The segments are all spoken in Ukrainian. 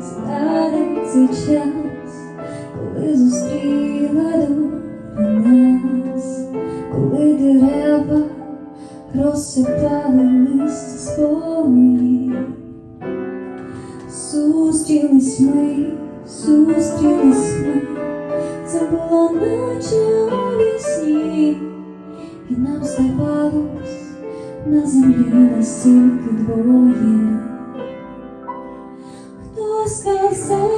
згадать цей час, коли зустріла доля нас, коли дерева розсипали листя. Зустрілись ми, зустрілись ми, це було наче у вісні, і нам здавалось, на землі настільки двоє. Сказав,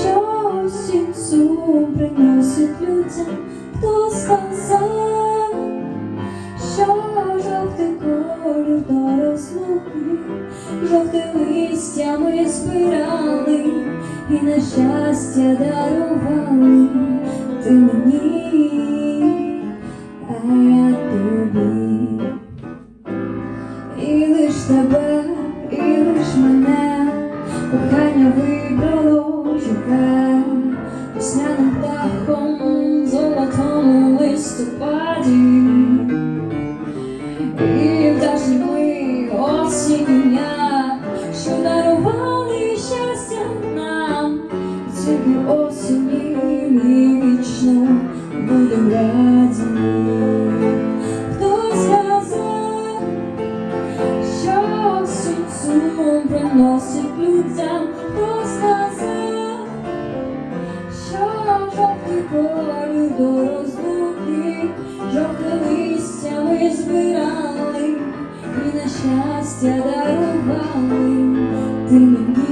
що осінь сум приносить людям? Хто сказав, що жовтий колір до розлуки, жовте листя ми і на щастя дарували ти мені, а я тобі. І лиш тебе, і лиш мене, кохання вибрало живе, весняним птахом сум приносить людям, сказав, що жовтий колір до розлуки, жовте листя ми збирали, і на щастя дарували. Ти мені,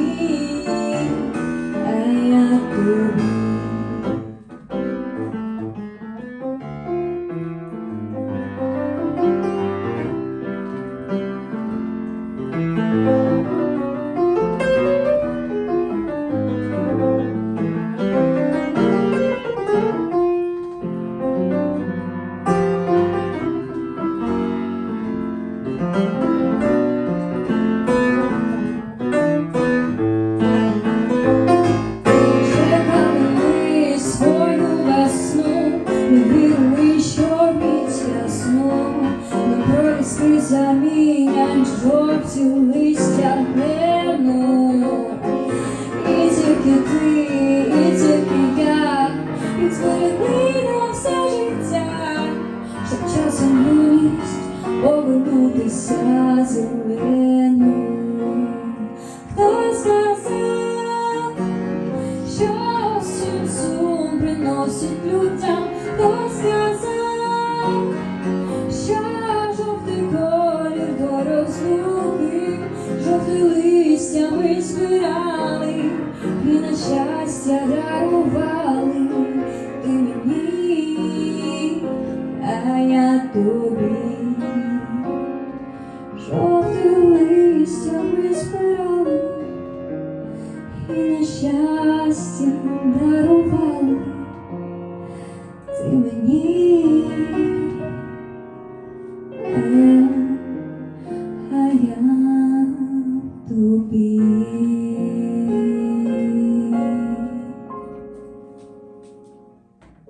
замінять жовті листя гневно. І тільки ти, і тільки я, і зберегли на все життя, щоб часом юність повернутися зеленою. Хто сказав, що осінь сум приносить людям, хто сказав, що жовтий колір до розлуки, жовте листя ми збирали, і на щастя дарували ти мені, а я тобі. страшно рани і нещастя дарували ти мені, а я, а я тобі.